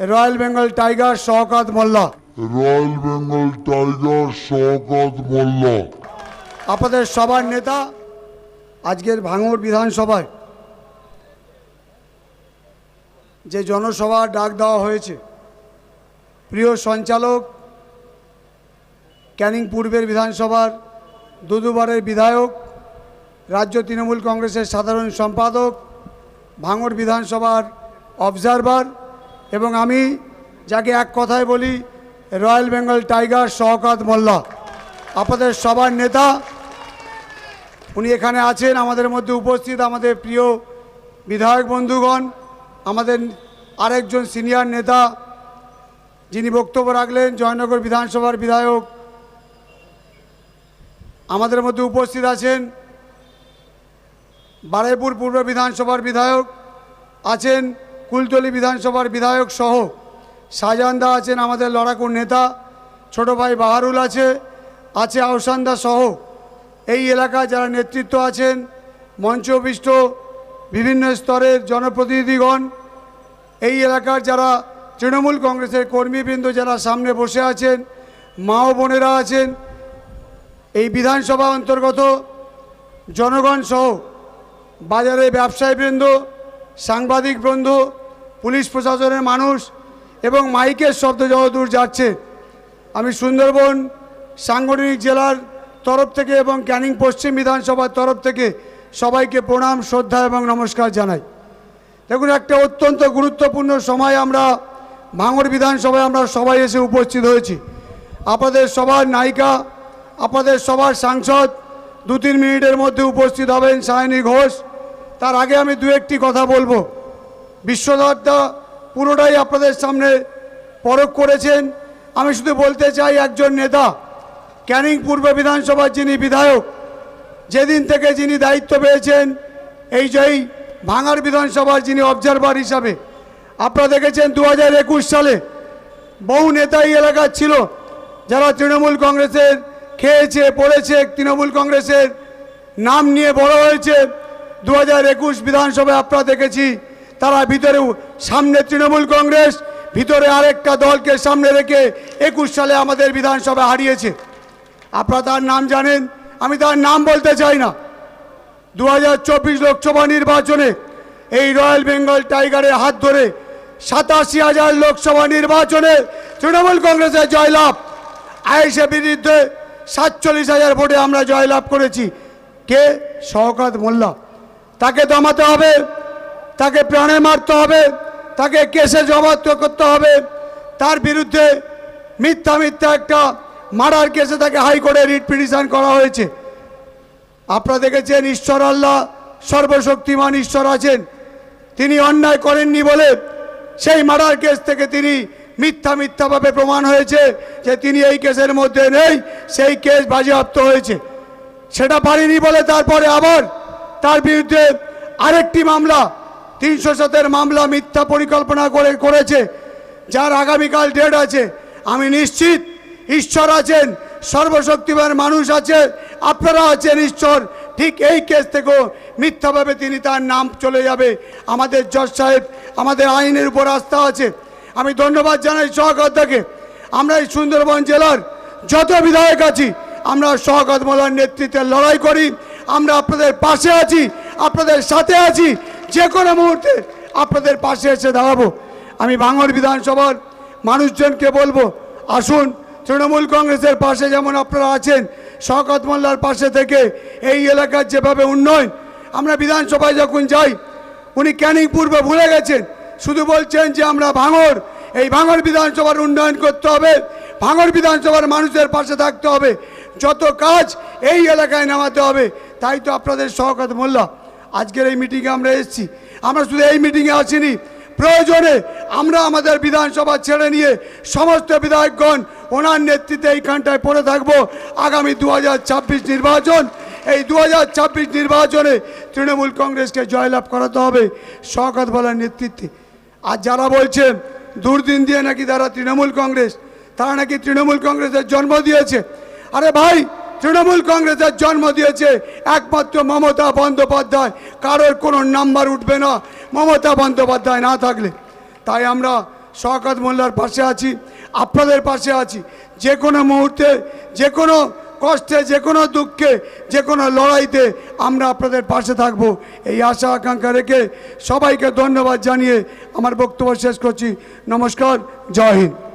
Royal Bengal tiger Shaukat Molla royal Bengal tiger Shaukat Molla আপনাদের সবার নেতা আজকের ভাঙড় বিধানসভায় যে জনসভা ডাক দেওয়া হয়েছে প্রিয় সঞ্চালক ক্যানিং পূর্বের বিধানসভার দুদুবারের বিধায়ক রাজ্য তৃণমূল কংগ্রেসের সাধারণ সম্পাদক ভাঙড় বিধানসভার অবজারভার এবং আমি যাকে এক কথায় বলি রয়্যাল বেঙ্গল টাইগার শওকাত মোল্লা আপনাদের সবার নেতা, উনি এখানে আছেন, আমাদের মধ্যে উপস্থিত আমাদের প্রিয় বিধায়ক বন্ধুগণ, আমাদের আরেকজন সিনিয়র নেতা, যিনি বক্তব্য রাখলেন, জয়নগর বিধানসভার বিধায়ক। আমাদের মধ্যে উপস্থিত আছেন বারুইপুর পূর্ব বিধানসভার বিধায়ক, আছেন কুলতলি বিধানসভার বিধায়ক সহ শাহজাহানদা আছেন আমাদের লড়াকুর নেতা, ছোট ভাই বাহারুল আছে আছে আহসানদা সহ এই এলাকায় যারা নেতৃত্ব আছেন মঞ্চবিষ্ট বিভিন্ন স্তরের জনপ্রতিনিধিগণ, এই এলাকার যারা তৃণমূল কংগ্রেসের কর্মীবৃন্দ যারা সামনে বসে আছেন, মা ও বোনেরা আছেন, এই বিধানসভা অন্তর্গত জনগণ সহ বাজারে ব্যবসায়ীবৃন্দ সাংবাদিক বৃন্দ পুলিশ প্রশাসনের মানুষ এবং মাইকের শব্দ যতদূর যাচ্ছে। আমি সুন্দরবন সাংগঠনিক জেলার তরফ থেকে এবং ক্যানিং পশ্চিম বিধানসভার তরফ থেকে সবাইকে প্রণাম, শ্রদ্ধা এবং নমস্কার জানাই। দেখুন, একটা অত্যন্ত গুরুত্বপূর্ণ সময় আমরা ভাঙড় বিধানসভায় আমরা সবাই এসে উপস্থিত হয়েছি। আপনাদের সবার নায়িকা, আপনাদের সবার সাংসদ দু তিন মিনিটের মধ্যে উপস্থিত হবেন, সায়নী ঘোষ। তার আগে আমি দু একটি কথা বলব। বিশ্বনাথদা পুরোটাই আপনাদের সামনে পরখ করেছেন। আমি শুধু বলতে চাই একজন নেতা, ক্যানিং পূর্ব বিধানসভার যিনি বিধায়ক, যেদিন থেকে যিনি দায়িত্ব পেয়েছেন, এই যে এই ভাঙার বিধানসভার যিনি অবজারভার হিসাবে। আপনারা দেখেছেন দু হাজার একুশ সালে বহু নেতা এই এলাকার ছিল, যারা তৃণমূল কংগ্রেসের খেয়েছে, পড়েছে, তৃণমূল কংগ্রেসের নাম নিয়ে বড় হয়েছে। দু হাজার একুশ বিধানসভায় আপনারা দেখেছি, তারা ভিতরে সামনে তৃণমূল কংগ্রেস, ভিতরে আরেকটা দলকে সামনে রেখে একুশ সালে আমাদের বিধানসভা হারিয়েছে। আপনারা তার নাম জানেন, আমি তার নাম বলতে চাই না। দু হাজার চব্বিশ লোকসভা নির্বাচনে এই রয়্যাল বেঙ্গল টাইগারের হাত ধরে সাতাশি হাজার লোকসভা নির্বাচনে তৃণমূল কংগ্রেসের জয়লাভ। আয়েসে বিরুদ্ধে সাতচল্লিশ হাজার ভোটে আমরা জয়লাভ করেছি। কে? শওকাত মোল্লা। তাকে দমাতে হবে, তাকে প্রাণে মারতে হবে, তাকে কেসে জবাব করতে হবে। তার বিরুদ্ধে মিথ্যা মিথ্যা একটা মারার কেসে তাকে হাইকোর্টে রিট পিটিশন করা হয়েছে। আপনারা দেখেছেন ঈশ্বর আল্লাহ সর্বশক্তিমান ঈশ্বর আছেন। তিনি অন্যায় করেননি বলে সেই মার্ডার কেস থেকে তিনি মিথ্যা মিথ্যাভাবে প্রমাণ হয়েছে যে তিনি এই কেসের মধ্যে নেই, সেই কেস বাজেয়াপ্ত হয়েছে। সেটা পারেনি বলে তারপরে আবার তার বিরুদ্ধে আরেকটি মামলা, তিনশো সাতের মামলা মিথ্যা পরিকল্পনা করে করেছে, যার আগামীকাল ডেট আছে। আমি নিশ্চিত ঈশ্বর আছেন, সর্বশক্তিমান মানুষ আছে আপনারা আছেন ঈশ্বর, ঠিক এই কেস থেকেও মিথ্যাভাবে তিনি তার নাম চলে যাবে। আমাদের জজ সাহেব, আমাদের আইনের উপর আস্থা আছে। আমি ধন্যবাদ জানাই সহকর্তাকে। আমরা এই সুন্দরবন জেলার যত বিধায়ক আছি, আমরা সহকত মোলার নেতৃত্বে লড়াই করি। আমরা আপনাদের পাশে আছি, আপনাদের সাথে আছি, যে কোনো মুহূর্তে আপনাদের পাশে এসে দাঁড়াবো। আমি ভাঙড় বিধানসভার মানুষজনকে বলব, আসুন, তৃণমূল কংগ্রেসের পাশে যেমন আপনারা আছেন, শওকত মোল্লার পাশে থেকে এই এলাকার যেভাবে উন্নয়ন, আমরা বিধানসভায় যখন যাই, উনি ক্যানিং পূর্বে ভুলে গেছেন, শুধু বলছেন যে আমরা ভাঙড়, এই ভাঙড় বিধানসভার উন্নয়ন করতে হবে, ভাঙড় বিধানসভার মানুষের পাশে থাকতে হবে, যত কাজ এই এলাকায় নামাতে হবে তাই তো আপনাদের শওকত মোল্লা আজকের এই মিটিংয়ে আমরা এসেছি। আমরা শুধু এই মিটিংয়ে আসিনি। প্রয়োজনে আমরা আমাদের বিধানসভা ছেড়ে নিয়ে সমস্ত বিধায়কগণ, ওনার নেতৃত্বে এইখানটায় পড়ে থাকব। আগামী দু হাজার ছাব্বিশ নির্বাচন। এই দু হাজার ছাব্বিশ নির্বাচনে তৃণমূল কংগ্রেসকে জয়লাভ করাতে হবে। শওকত বলার নেতৃত্বে। আর যারা বলছেন দুর্দিন দিয়ে নাকি তারা তৃণমূল কংগ্রেস, তারা নাকি তৃণমূল কংগ্রেসের জন্ম দিয়েছে। আরে ভাই তৃণমূল কংগ্রেসের জন্ম দিয়েছে একমাত্র মমতা বন্দ্যোপাধ্যায়। কারোর কোনো নাম্বার উঠবে না। মমতা বন্দ্যোপাধ্যায় না থাকলে। তাই আমরা শওকত মোল্লার পাশে আছি, আপনাদের পাশে আছি। যে কোনো মুহূর্তে, যে কোনো কষ্টে, যে কোনো দুঃখে, যে কোনো লড়াইতে আমরা আপনাদের পাশে থাকব। এই আশা, আকাঙ্ক্ষা রেখে সবাইকে ধন্যবাদ জানিয়ে আমার বক্তব্য শেষ করছি। নমস্কার, জয় হিন্দ।